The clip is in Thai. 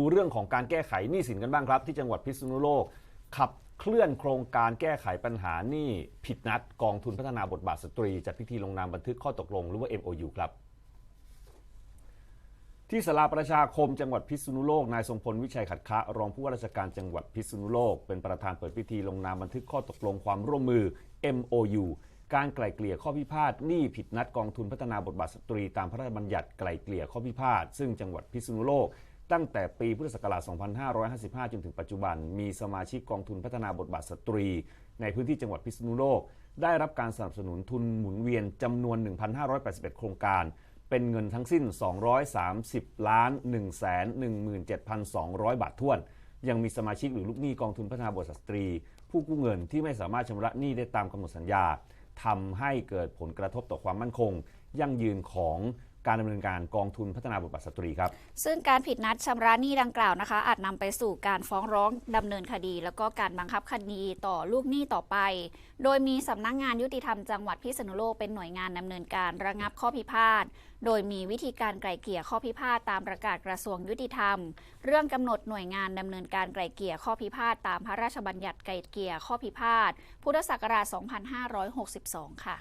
ดูเรื่องของการแก้ไขหนี้สินกันบ้างครับ ที่จังหวัดพิษณุโลก ขับเคลื่อนโครงการแก้ไขปัญหาหนี้ผิดนัดกองทุนพัฒนาบทบาทสตรีจัดพิธีลงนามบันทึกข้อตกลงหรือว่า MOU ครับ ที่สาราประชาคมจังหวัดพิษณุโลกนายทรงพลวิชัยขัดคะรองผู้ว่าราชการจังหวัดพิษณุโลก เป็นประธานเปิดพิธีลงนามบันทึกข้อตกลงความร่วมมือ MOU การไกล่เกลี่ยข้อพิพาทหนี้ผิดนัดกองทุนพัฒนาบทบาทสตรี ตามพระราชบัญญัติไกล่เกลี่ยข้อพิพาทซึ่งจังหวัดพิษณุโลก ตั้งแต่ปีพุทธศักราช 2555 จนถึงปัจจุบัน มีสมาชิกกองทุนพัฒนาบทบาทสตรี ในพื้นที่จังหวัดพิษณุโลก ได้รับการสนับสนุนทุนหมุนเวียนจำนวน 1,581 โครงการ เป็นเงินทั้งสิ้น 230 ล้าน 117,200 บาทท้วน ยังมีสมาชิกหรือลูกหนี้กองทุนพัฒนาบทบาทสตรี ผู้กู้เงินที่ไม่สามารถชำระหนี้ได้ตามกำหนดสัญญาทำให้เกิดผลกระทบต่อความมั่นคง ยั่งยืนของ การดำเนินการกองทุนพัฒนาบทบาทสตรีครับ ซึ่งการผิดนัดชำระหนี้ดังกล่าวนะคะ อาจนำไปสู่การฟ้องร้องดำเนินคดี แล้วก็การบังคับคดีต่อลูกหนี้ต่อไป โดยมีสำนักงงานยุติธรรมจังหวัดพิษณุโลกเป็นหน่วยงานดำเนินการระงับข้อพิพาทโดยมีวิธีการไกล่เกลี่ยข้อพิพาทตามประกาศกระทรวงยุติธรรม เรื่องกำหนดหน่วยงานดำเนินการไกล่เกลี่ยข้อพิพาทตามพระราชบัญญัติไกล่เกลี่ยข้อพิพาทพุทธศักราช 2562 ค่ะ